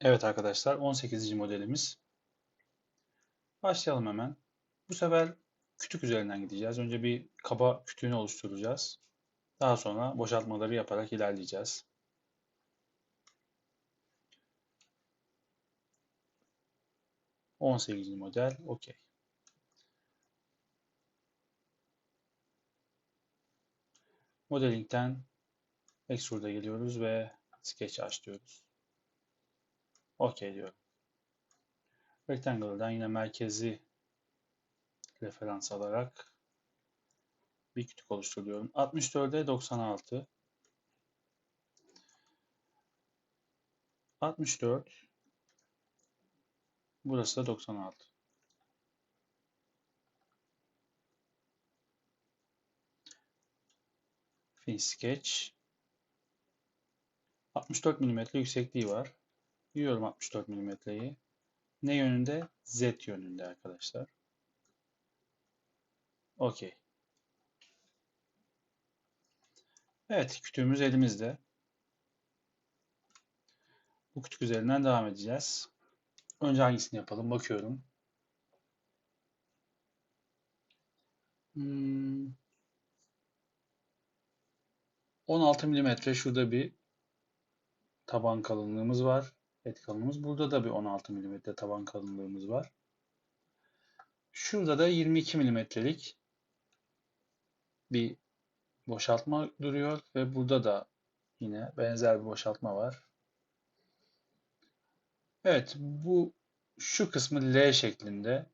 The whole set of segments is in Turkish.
Evet arkadaşlar 18. modelimiz. Başlayalım hemen. Bu sefer kütük üzerinden gideceğiz. Önce bir kaba kütüğünü oluşturacağız. Daha sonra boşaltmaları yaparak ilerleyeceğiz. On sekizinci model, okey. Modeling'den Extrude'a geliyoruz ve Sketch aç diyoruz. OK diyorum. Rectangle'dan yine merkezi referans alarak bir kütük oluşturuyorum. 64'e 96 64 Burası da 96. Finish Sketch 64 mm yüksekliği var. Yiyorum 64 milimetreyi. Ne yönünde? Z yönünde arkadaşlar. Okey. Evet, kütüğümüz elimizde. Bu kütük üzerinden devam edeceğiz. Önce hangisini yapalım? Bakıyorum. Hmm. 16 milimetre şurada bir taban kalınlığımız var et kalınlığımız. Burada da bir 16 mm taban kalınlığımız var. Şurada da 22 mm'lik bir boşaltma duruyor ve burada da yine benzer bir boşaltma var. Evet, bu şu kısmı L şeklinde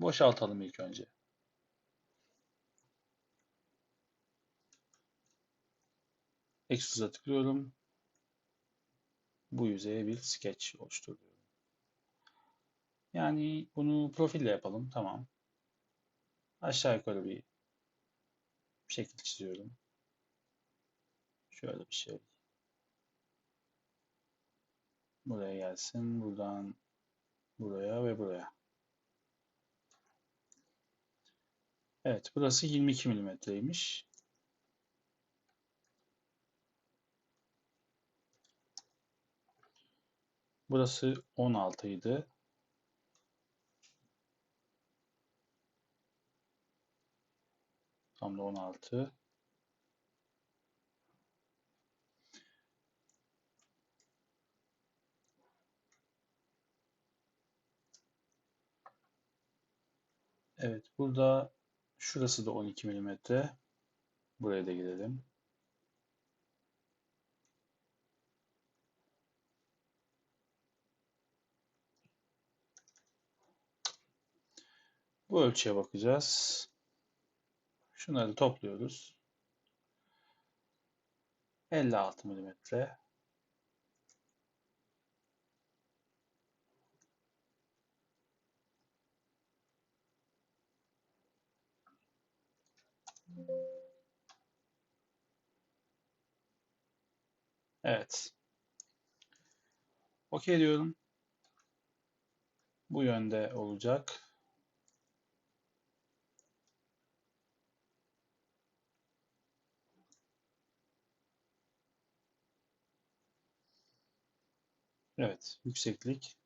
boşaltalım ilk önce. Extrude'a tıklıyorum bu yüzeye bir sketch oluşturuyorum. Yani bunu profille yapalım. Tamam. Aşağı yukarı bir şekil çiziyorum. Şöyle bir şey. Buraya gelsin. Buradan buraya ve buraya. Evet, burası 22 milimetreymiş. Burası 16 idi. Tam da 16. Evet, burada şurası da 12 mm. Buraya da gidelim. Bu ölçüye bakacağız. Şunları topluyoruz. 56 milimetre. Evet. Okey diyorum. Bu yönde olacak. Evet, yükseklik.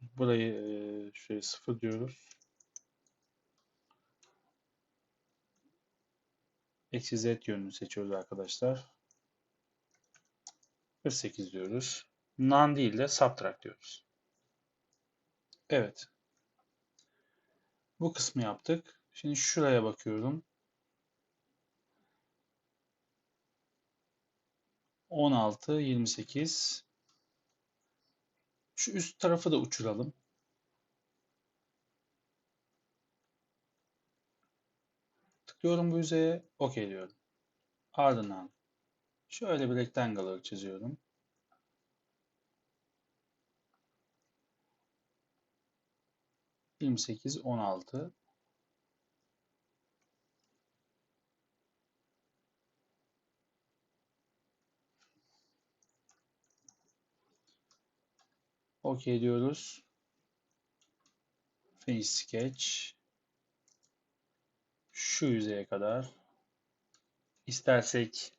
Burayı e, şöyle sıfır diyoruz. Eksi z yönünü seçiyoruz arkadaşlar. 48 diyoruz. None değil de subtract diyoruz. Evet. Bu kısmı yaptık. Şimdi şuraya bakıyorum. 16, 28. Şu üst tarafı da uçuralım. Tıklıyorum bu yüzeye. OK diyorum. Ardından şöyle bir rectangle çiziyorum. Yirmi sekiz, on altı. OK diyoruz. Finish Sketch. Şu yüzeye kadar. İstersek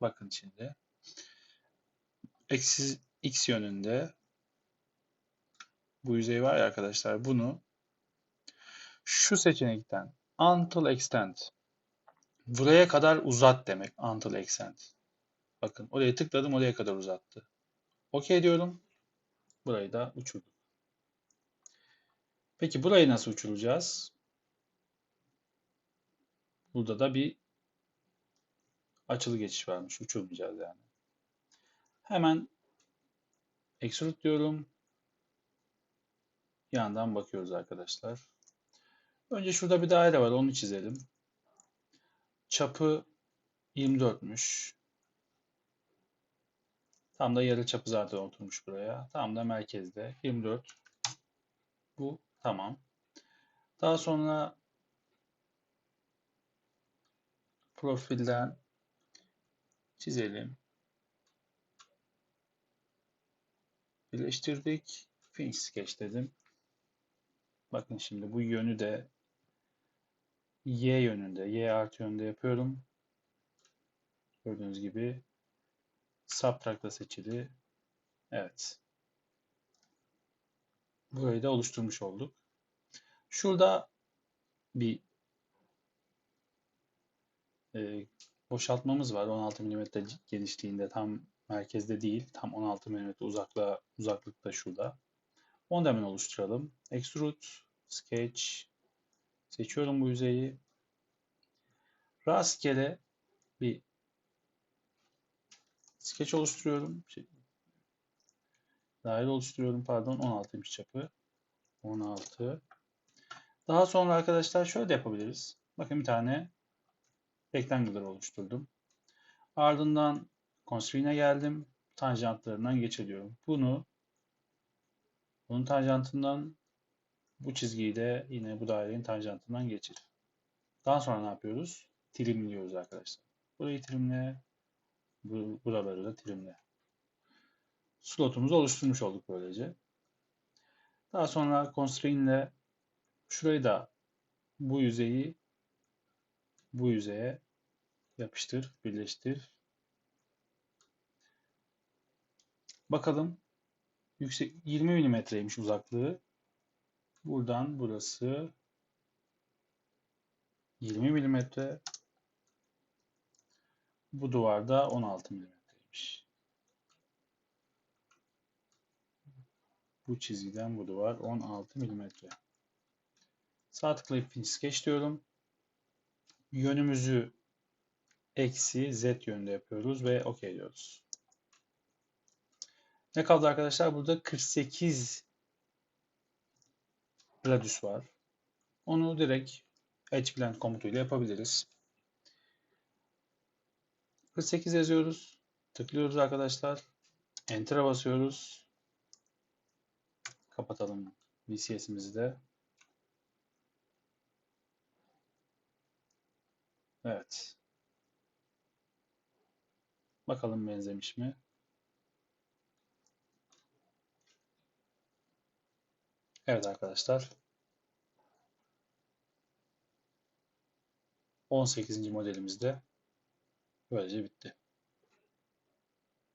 Bakın şimdi. Eksi x yönünde bu yüzey var ya arkadaşlar bunu şu seçenekten until extend buraya kadar uzat demek until extend. Bakın oraya tıkladım oraya kadar uzattı. OK diyorum. Burayı da uçurdum. Peki burayı nasıl uçuracağız? Burada da bir açılı geçiş varmış. Uçurmayacağız yani. Hemen extrude diyorum. Yandan bakıyoruz arkadaşlar. Önce şurada bir daire var. Onu çizelim. Çapı 24'müş. Tam da yarı çapı zaten oturmuş buraya. Tam da merkezde. 24. Bu tamam. Daha sonra profilden çizelim. Birleştirdik. Finish sketch dedim. Bakın şimdi bu yönü de y yönünde, y artı yönünde yapıyorum. Gördüğünüz gibi subtract'la seçili. Evet. Burayı da oluşturmuş olduk. Şurada bir e, boşaltmamız var. 16 mm genişliğinde tam merkezde değil. Tam 16 mm uzaklığa, uzaklıkta şurada. Onu da hemen oluşturalım. Extrude, Sketch. Seçiyorum bu yüzeyi. Rastgele bir sketch oluşturuyorum. Şey, daire oluşturuyorum pardon. 16 inç çapı. 16. Daha sonra arkadaşlar şöyle de yapabiliriz. Bakın bir tane rectangular oluşturdum. Ardından constraint'e geldim. Tanjantlarından geçiriyorum. Bunu bunun tanjantından bu çizgiyi de yine bu dairenin tanjantından geçir. Daha sonra ne yapıyoruz? Trimliyoruz arkadaşlar. Burayı trimle, bu, buraları da trimle. Slotumuzu oluşturmuş olduk böylece. Daha sonra constraint ile şurayı da bu yüzeyi bu yüzeye yapıştır, birleştir. Bakalım yüksek 20 mm'ymiş uzaklığı. Buradan burası 20 mm. Bu duvarda 16 mm'ymiş. Bu çizgiden bu duvar 16 mm. Sağ tıklayıp finish sketch diyorum. Yönümüzü eksi z yönünde yapıyoruz ve OK diyoruz. Ne kaldı arkadaşlar? Burada 48 radius var. Onu direkt edge blend komutuyla yapabiliriz. 48 yazıyoruz. Tıklıyoruz arkadaşlar. Enter'a basıyoruz. Kapatalım VCS'imizi de. Evet. Bakalım benzemiş mi? Evet arkadaşlar. 18. modelimiz de böylece bitti.